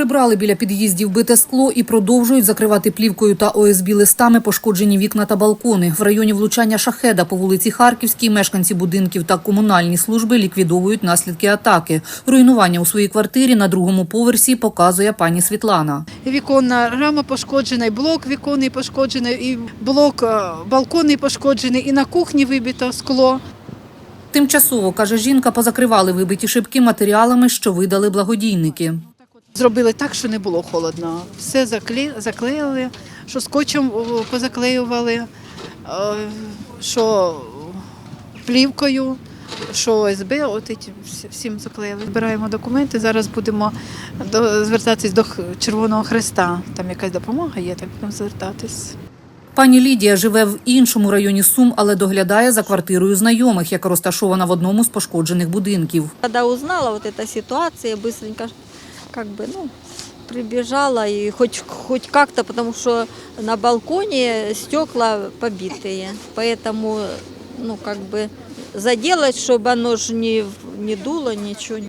Прибрали біля під'їздів бите скло і продовжують закривати плівкою та ОСБ листами пошкоджені вікна та балкони. В районі влучання шахеда по вулиці Харківській мешканці будинків та комунальні служби ліквідовують наслідки атаки. Руйнування у своїй квартирі на другому поверсі показує пані Світлана. Віконна рама пошкоджена, і блок віконний пошкоджений, і блок е, балконний пошкоджений, і на кухні вибито скло. Тимчасово, каже жінка, позакривали вибиті шибки матеріалами, що видали благодійники. Зробили так, що не було холодно. Все закле... заклеїли, що скотчем позаклеювали, е, що плівкою, що ОСБ, от всім заклеїли. Збираємо документи. Зараз будемо до... звертатись до Червоного Хреста. Там якась допомога є, так будемо звертатись. Пані Лідія живе в іншому районі Сум, але доглядає за квартирою знайомих, яка розташована в одному з пошкоджених будинків. Когда узнала вот эта ситуация, быстренько как бы, ну, прибежала и хоть, хоть как-то, потому что на балконе стекла побитые, поэтому, ну, как бы заделать, чтобы оно же не, не дуло, ничего.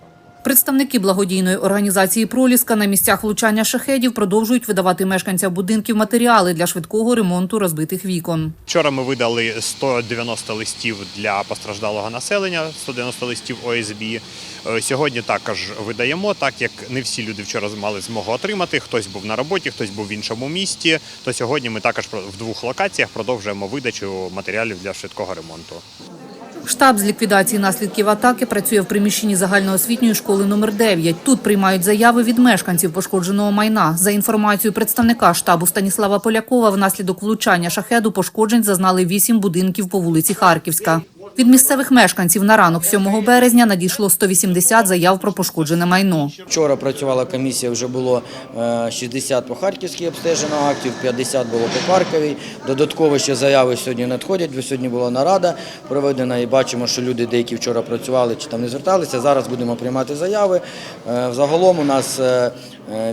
Представники благодійної організації Проліска на місцях влучання шахедів продовжують видавати мешканцям будинків матеріали для швидкого ремонту розбитих вікон. Вчора ми видали 190 листів для постраждалого населення, 190 листів ОСБ. Е, Сьогодні також видаємо, так як не всі люди вчора мали змогу отримати. Хтось був на роботі, хтось був в іншому місті. То сьогодні ми також в двох локаціях продовжуємо видачу матеріалів для швидкого ремонту. Штаб з ліквідації наслідків атаки працює в приміщенні загальноосвітньої школи номер 9 Тут приймають заяви від мешканців пошкодженого майна. За інформацією представника штабу Станіслава Полякова, внаслідок влучання шахеду пошкоджень зазнали вісім будинків по вулиці Харківська. Від місцевих мешканців на ранок 7 березня надійшло 180 заяв про пошкоджене майно. Вчора працювала комісія, вже було е, 60 по Харківській обстежено актів, 50 було по Харковій. Додатково ще заяви сьогодні надходять, бо сьогодні була нарада проведена і бачимо, що люди деякі вчора працювали чи там не зверталися. Зараз будемо приймати заяви. Е, Взагалом у нас е, е,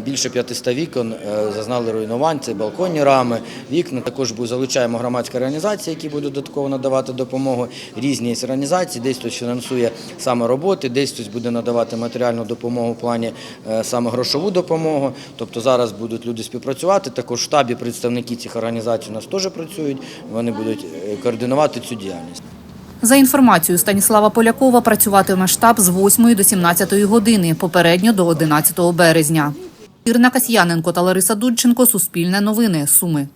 більше 500 вікон е, зазнали руйнувань, це балконні рами, вікна. Також залучаємо громадські організації, які будуть додатково надавати допомогу. Різні організації, десь хтось фінансує саме роботи, десь хтось буде надавати матеріальну допомогу в плані е, саме грошову допомогу. Тобто зараз будуть люди співпрацювати. Також в штабі представники цих організацій у нас теж працюють. Вони будуть е, координувати цю діяльність. За інформацією Станіслава Полякова, працюватиме штаб з 8 до 17 години, попередньо до 11 березня. Ірина Касьяненко та Лариса Дудченко. Суспільне новини. Суми.